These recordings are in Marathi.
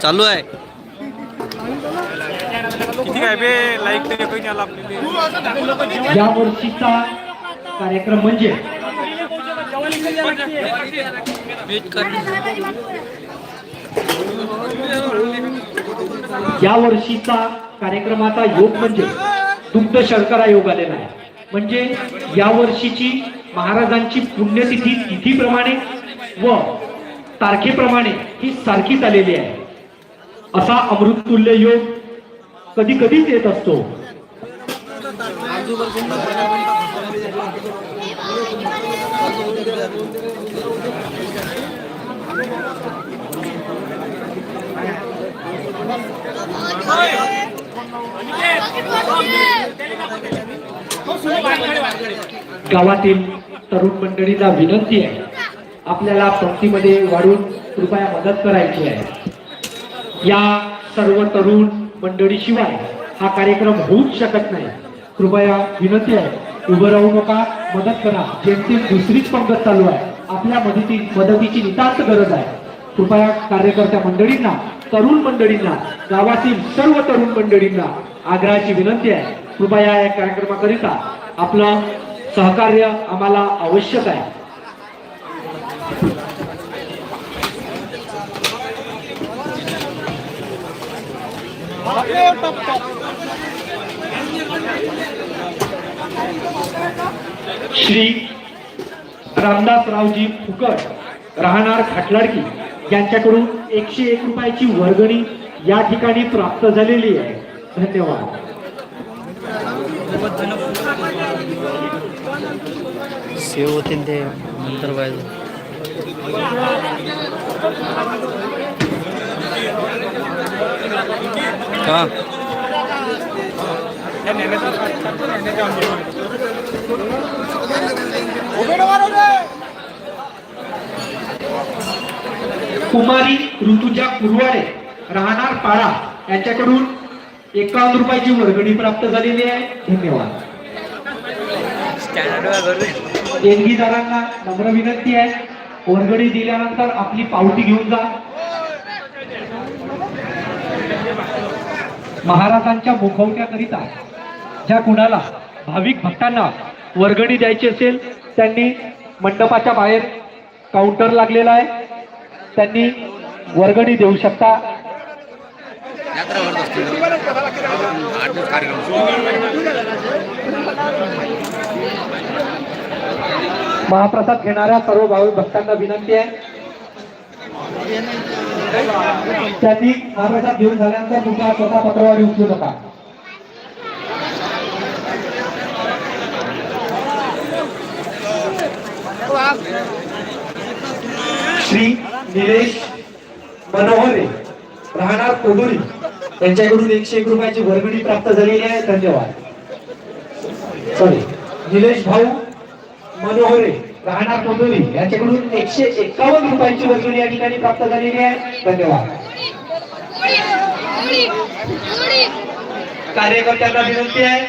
चालू आहे. किती काय बे? लाईक ते काही आला आपल्याला या वर्षीचा कार्यक्रम म्हणजे या वर्षीचा कार्यक्रमाचा योग म्हणजे दुग्ध शर्करा योग आलेला आहे. म्हणजे या वर्षीची महाराजांची पुण्यतिथी तिथीप्रमाणे व तारखेप्रमाणे ही सारखीच आलेली आहे. असा अमृततुल्य योग कधी कधीच येत असतो. गावातील तरुण मंडळीला विनंती आहे. आपल्याला पंक्तीमध्ये वाढून कृपया मदत करायची आहे. या सर्व तरुण मंडळीशिवाय हा कार्यक्रम होऊच शकत नाही. कृपया विनंती आहे उभं राहू नका मदत करा. जेमतेम दुसरीच पंगत चालू आहे. आपल्या मदती मदतीची नितांत गरज आहे. कृपया कार्यकर्त्या मंडळींना तरुण मंडळींना गावातील सर्व तरुण मंडळींना आग्रहाची विनंती आहे. कृपया या कार्यक्रमाकरिता आपलं सहकार्य आम्हाला आवश्यक आहे. श्री रामदासरावजी फुकट राहणार खाटलाडकी यांच्याकडून एकशे एक रुपयाची वर्गणी या ठिकाणी प्राप्त झालेली आहे. धन्यवाद. सेव होते ते नंतर हां कुमारी ऋतुजा कुरवाडे राहणार पाडा. यांच्याकडून एकावन्न रुपयाची वर्गणी प्राप्त झालेली आहे. धन्यवाद. देणगीदारांना नम्र विनंती आहे. वर्गणी दिल्यानंतर आपली पावती घेऊन जा. महाराजांच्या मुखवट्याकरिता ज्या कुणाला भाविक भक्तांना वर्गणी द्यायची असेल त्यांनी मंडपाच्या बाहेर काउंटर लागलेला आहे. त्यांनी वर्गणी देऊ शकता. महाप्रसाद घेणाऱ्या सर्व भाविक भक्तांना विनंती आहे. त्यांनी महाप्रसाद घेऊन झाल्यानंतर तुमचा स्वतः पत्रवारी उचलू नका श्री निलेश मनोहरे राहणार कोडुरी यांच्याकडून एकशे एक रुपयाची वर्गणी प्राप्त झालेली आहे. धन्यवाद. सॉरी निलेश भाऊ मनोहरे. राहणार कोडुरी यांच्याकडून एकशे एकावन्न रुपयांची वर्गणी या ठिकाणी प्राप्त झालेली आहे. धन्यवाद. कार्यकर्त्यांना विनंती आहे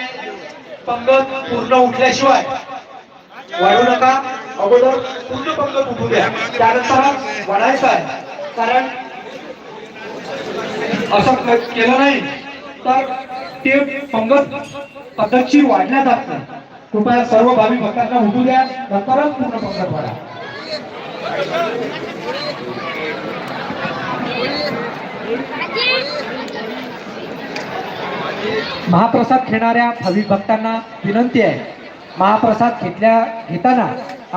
पंगत पूर्ण उठल्याशिवाय वाढू नका. अगोदर पूर्ण पंगत उठू द्या. त्यानंतर वाढायचं आहे. कारण असं केलं नाही तर ते पंगत पद्धतशीर वाढल्या जात नाही कृपया सर्व भावी भक्तांना उठू द्या नंतरच पूर्ण पंगत भरा. महाप्रसाद घेणाऱ्या भाविक भक्तांना विनंती आहे. महाप्रसाद घेतल्या घेताना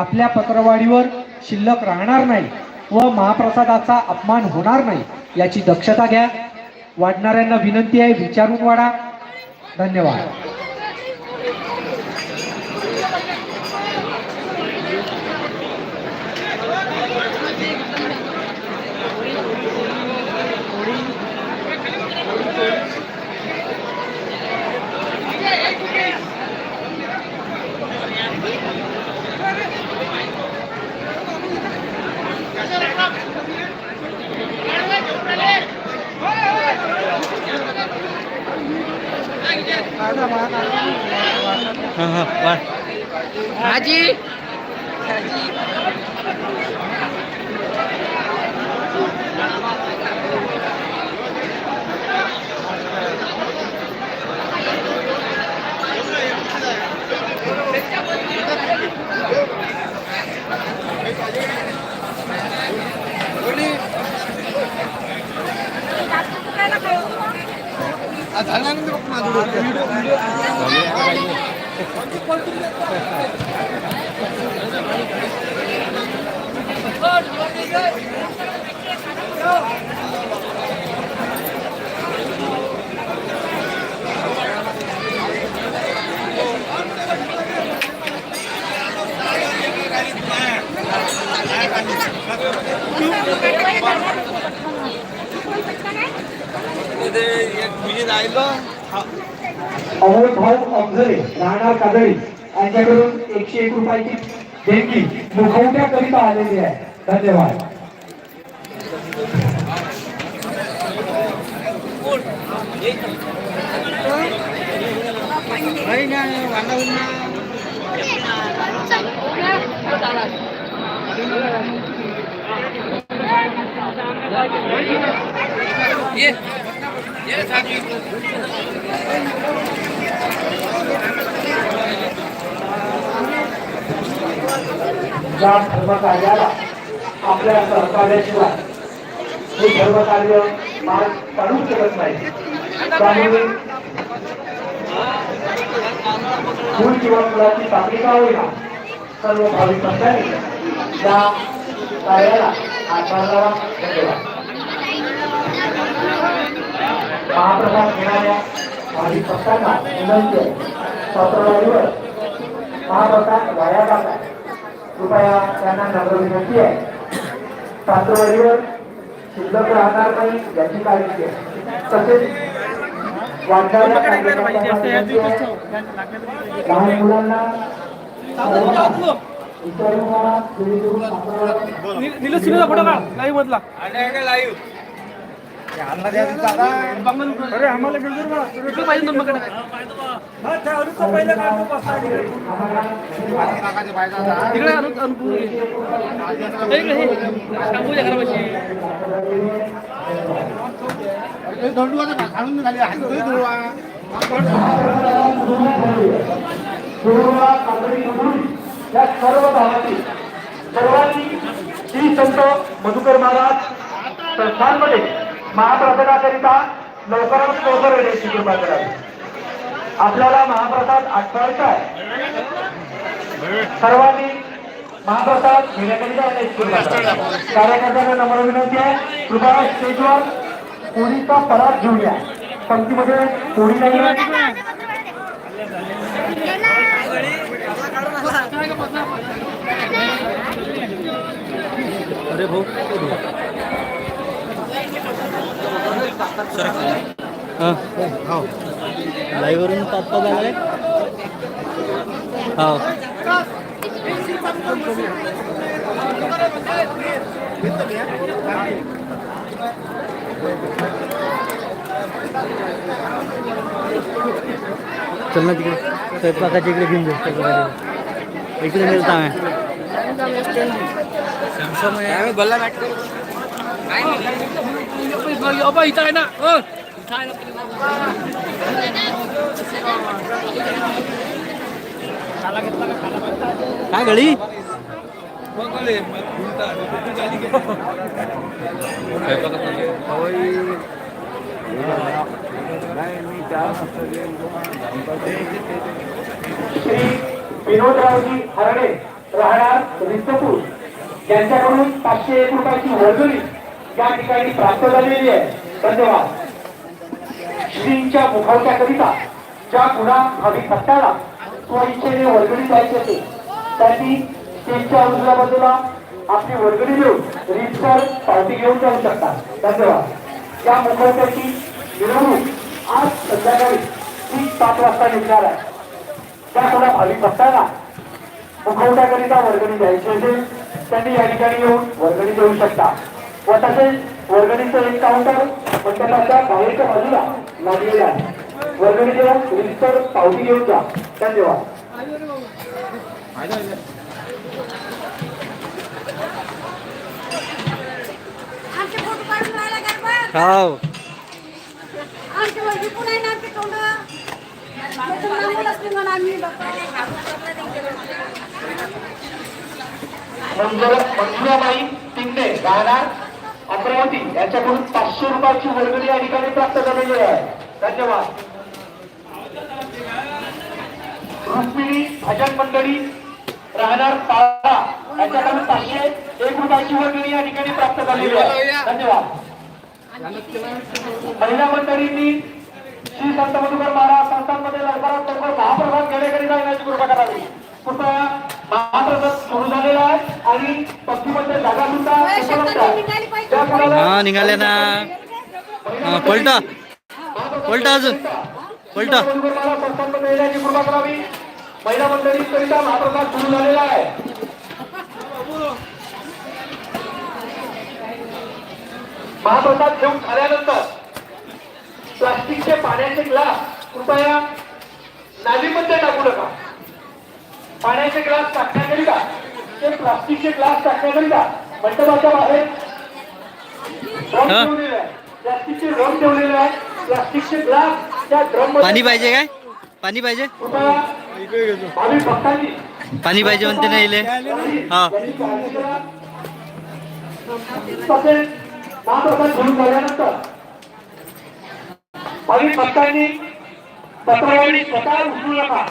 आपल्या पत्रवाढीवर शिल्लक राहणार नाही व महाप्रसादाचा अपमान होणार नाही याची दक्षता घ्या. वाढणाऱ्यांना विनंती आहे विचारून वाढा. धन्यवाद हा हा वाढ आजी अमोल भाऊ अफझरे राहणार कादळी यांच्याकडून एकशे एक रुपयाची देणगी मुखवट्या करिता आलेली आहे धन्यवाद या धर्मकार्याला आपल्या सहकार्याशिवाय हे धर्मकार्य मार्ग काढू शकत नाही. त्यामुळे मूळ किंवा मुलाची पाकळी का होईना? सर्व भाविक भक्तांनी या कार्याला हातभार लावा धन्यवाद महाप्रसाद घेणाऱ्या भाविक भक्तांना विनंती आहे पत्रवारीवर महाप्रसाद वाया जात कृपया त्यांना नम्र विनंती आहे पात्रवाडीवर शिल्लक राहणार नाही याची काळजी घ्या तसेच वाढणाऱ्या लहान मुलांना निलेश सिनेचा फोटो काढ लाईव्ह मधला अरे आम्हाला पाहिजे नंबर तिकडे अनु- आहे. इकडे हे. घरापाशी. या सर्व भागातील सर्वांनी श्री संत मधुकर महाराज संस्थांमध्ये महाप्रसादाकरिता लवकरात लवकर येण्याची कृपा करावी. आपल्याला महाप्रसाद आठवायचा आहे. सर्वांनी महाप्रसाद घेण्याकरिता येण्याची कृपा कार्यकर्त्यांना नम्र विनंती आहे. कृपया स्टेजवर पोळीचा परात घेऊन या. पंक्तीमध्ये पोळी नाही अरे भाऊ हां। लाईव्हवरून पाच पाच आलाय हो। चल ना तिकडे स्वयंपाकाच्या इकडे घेऊन जाऊ स्वयंपाकाच्या इकडे मिळता आहे अबा इथं आहे ना अ. इथं आहे ना. काय गळी श्री विनोदरावजी हरणे राहणार रिस्तपूर यांच्याकडून पाचशे एक रुपयाची वर्गणी या ठिकाणी प्राप्त झालेली आहे. धन्यवाद. श्रींच्या मुखवट्याकरिता ज्या गुन्हा भाविक भक्ताला स्वइच्छेने वर्गणी द्यायची असेल त्यांनी त्यांच्या उजव्या बाजूला आपली वर्गणी देऊन रीतसर पावती घेऊन जाऊ शकतात धन्यवाद. या मुखवट्याची मिरवणूक आज संध्याकाळी तीन सात वाजता निघणार आहे. त्या कोणा भाविक भक्तांना मुखवट्याकरिता वर्गणी द्यायची असेल त्यांनी या ठिकाणी येऊन वर्गणी देऊ शकता. व तसेच वर्गणीचं एक काउंटर मंडपाच्या बाहेरच्या बाजूला लागलेले आहे. वर्गणी देऊन रिजिस्टर पावती घेऊन जा. धन्यवाद? हो त्याचं नामच टिंगणे राहणार अमरावती यांच्याकडून पाचशे रुपयाची वर्गणी या ठिकाणी प्राप्त झालेली आहे. धन्यवाद. रुक्मिणी भजन मंडळी राहणार पाळा. यांच्याकडून पाचशे एक रुपयाची वर्गणी या ठिकाणी प्राप्त झालेली आहे. धन्यवाद. महिला मंडळींनी श्री संत मधुकर महाराज संस्थांमध्ये लवकरात लवकर महाप्रसाद घेण्याकरिता येण्याची कृपा करावी. कृपया महाप्रसाद सुरू झालेला आहे आणि पक्षीमध्ये जागा सुद्धा हा निघाले ना. हा पलटा. पलटा अजून. पलटा. संस्थांमध्ये येण्याची कृपा करावी. महिला मंडळीकरिता महाप्रसाद सुरू झालेला आहे. महाप्रसाद घेऊन झाल्यानंतर प्लास्टिकचे पाण्याचे ग्लास कृपया नालीमध्ये टाकू नका. पाण्याचे ग्लास टाकण्याकरिता ते प्लास्टिकचे ग्लास टाकण्याकरिता मंडपाच्या बाहेर. ड्रम? ठेवलेले आहे. प्लास्टिकचे ड्रम ठेवलेले आहे प्लास्टिकचे ग्लास त्या ड्रम पाणी पाहिजे काय? पाणी पाहिजे? कृपया भावी भक्तांनी पाणी पाहिजे म्हणते ना इले. हा. महाप्रसाद घेऊन झाल्यानंतर भाविक भक्तांनी पत्रवाडी स्वतः उचलू नका.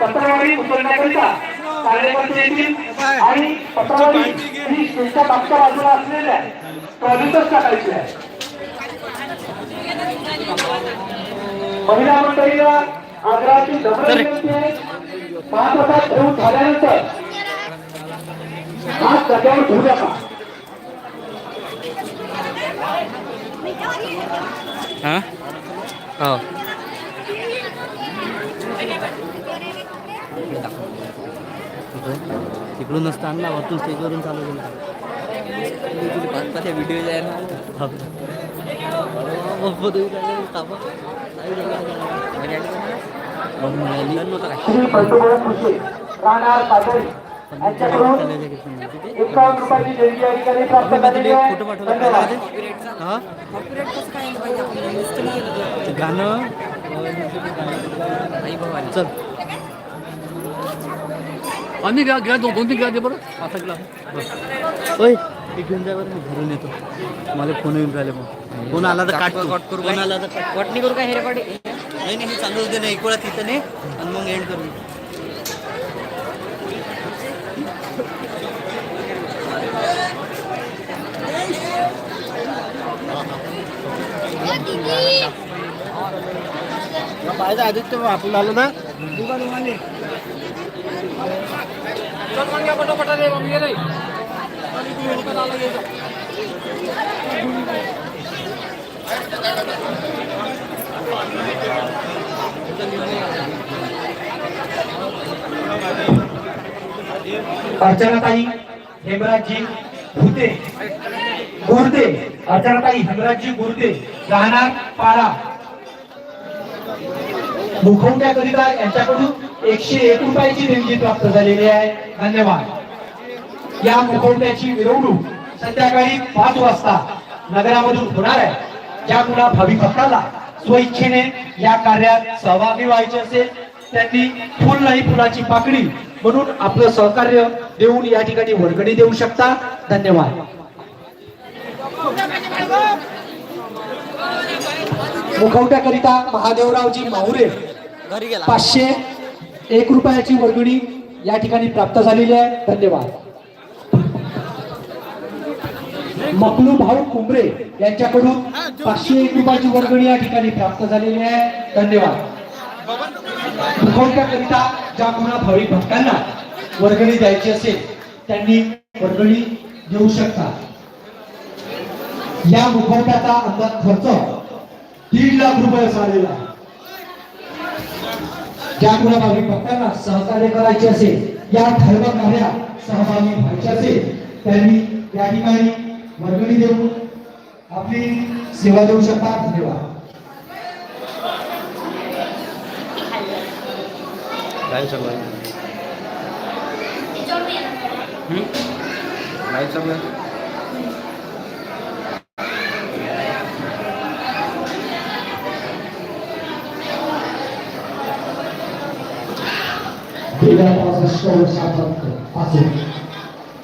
पत्रवाडी उचलण्याकरिता कार्यकर्ते येतील आणि पत्रवाडी ही तुमच्या मागच्या बाजूला असलेल्या टॉयलेटच टाकायची आहे. महिला मंडळीला आग्रहाची नम्र विनंती आहे. महाप्रसाद घेऊन झाल्यानंतर हात जागेवर ठेवू नका. हा? हो. तिकडून नसतं आणला वरतून स्टेजवरून चालू केलं. व्हिडिओ श्री फोटो पाठवला धन्यवाद हा गाणं चल आणि घ्या घ्या दोन दोन तीन घ्या दे बरं आता ग्लास ओय एक घेऊन जाय बरं मी घरून येतो मला फोन येऊन राहिले मग फोन आला तर काट कट करू फोन आला तर काट वाटणी करू काय हे रेकॉर्डिंग नाही नाही चांगलं होते ना एक वेळा तिथं नाही आणि मग एंड करू पाहिजे आदित्य आपण आलो ना मग मग रे अर्चनाताई हेमराजजी भूते गुर्दे. अर्चनाताई हेमराजजी गुर्दे. राहणार पाडा मुखवट्याकरिता यांच्याकडून एकशे एक रुपयाची देणगी प्राप्त झालेली आहे. धन्यवाद. या मुखवट्याची मिरवणूक संध्याकाळी पाच वाजता नगरामधून होणार आहे. ज्या कुणा भावी भक्ताला स्वइच्छेने या कार्यात सहभागी व्हायचे असेल त्यांनी फुल नाही फुलाची पाकडी म्हणून आपलं सहकार्य देऊन या ठिकाणी वर्गणी देऊ शकता. धन्यवाद. मुखवट्याकरिता महादेवरावजी माहुरे पाचशे एक रुपयाची वर्गणी या ठिकाणी प्राप्त झालेली आहे. धन्यवाद. मकलू भाऊ कुंबरे यांच्याकडून पाचशे एक रुपयाची वर्गणी या ठिकाणी प्राप्त झालेली आहे. धन्यवाद. मुखवट्याकरिता ज्या कोणा भाविक भक्तांना वर्गणी द्यायची असेल त्यांनी वर्गणी देऊ शकता. या मुखवट्याचा अंदाज खर्च दीड लाख रुपये झालेला आहे. ज्या कुणा भाविक भक्तांना सहकार्य करायचे असेल या ठळक कार्यात सहभागी व्हायचे असेल त्यांनी या ठिकाणी वर्गणी देऊन आपली सेवा देऊ शकता. धन्यवाद. काय चालू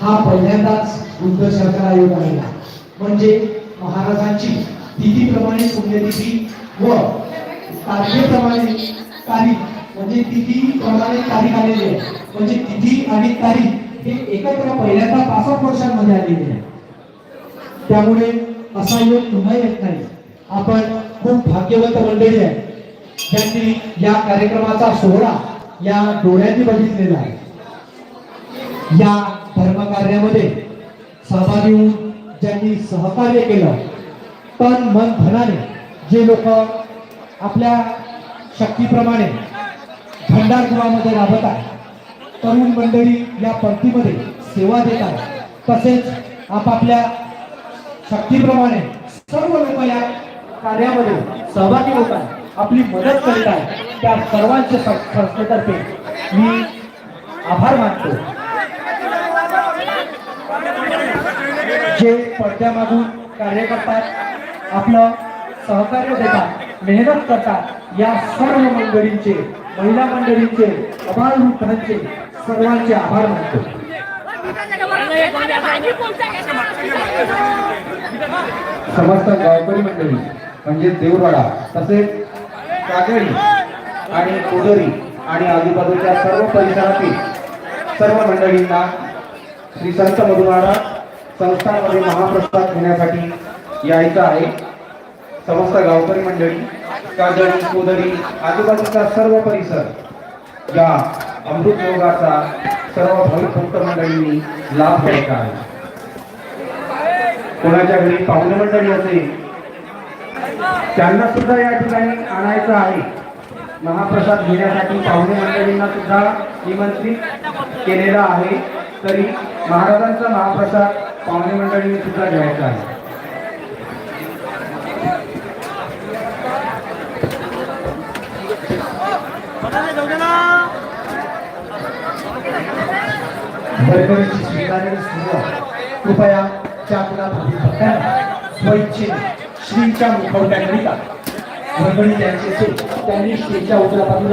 हा पहिल्यांदाच बुद्ध शंकर आयोग आलेला म्हणजे महाराजांची तिथीप्रमाणे पुण्यतिथी व तारखेप्रमाणे तारीख म्हणजे तिथीप्रमाणे तारीख आलेली आहे म्हणजे तिथी आणि तारीख हे एकत्र पहिल्यांदा पासष्ट वर्षांमध्ये आलेली आहे. त्यामुळे असा योग पुन्हा येत नाही. आपण खूप भाग्यवंत मंडळी आहे. त्यांनी या कार्यक्रमाचा सोहळा या डोळ्यांनी बघितलेला आहे. या धर्मकार्यामध्ये सहभागी होऊन ज्यांनी सहकार्य केलं पण मन धनाने जे लोक आपल्या शक्तीप्रमाणे भंडारगृहामध्ये राबत आहेत तरुण मंडळी या पंक्तीमध्ये सेवा देत तसेच आपापल्या शक्तीप्रमाणे सर्व लोक या कार्यामध्ये सहभागी होत आपली मदत करीत आहेत. त्या सर्वांच्या संस्थेतर्फे मी आभार मानतो. जे पडद्यामागून कार्य करतात आपलं सहकार्य देतात मेहनत करतात या सर्व मंडळींचे महिला मंडळींचे अबाल वृद्धांचे सर्वांचे आभार मानतो. समस्त गावकरी मंडळी म्हणजे देववाडा तसेच कागडी आणि कोदरी आणि आजूबाजूच्या सर्व परिसरातील सर्व मंडळींना श्री संत मधु संस्थांमध्ये महाप्रसाद घेण्यासाठी यायचं आहे. समस्त गावकरी मंडळी कागडी कोदरी आजूबाजूचा सर्व परिसर या अमृत योगाचा सर्व भाविक भक्त मंडळींनी लाभ घ्यायचा आहे. कोणाच्या घरी पाहुणे मंडळी असेल त्यांना सुद्धा या ठिकाणी आणायचं आहे. महाप्रसाद घेण्यासाठी पाहुणे मंडळींना सुद्धा निमंत्रित केलेलं आहे. तरी महाराजांचा महाप्रसाद पाहुणे मंडळींनी सुद्धा घ्यायचा आहे. भरभरीची स्वीकारणी सुरू आहे. कृपया चाकुला भावी भक्तांना स्वइच्छेने श्रीच्या मुखवट्याकरिता. भरभरी त्यांचे त्यांनी श्रीच्या उजव्या बाजूला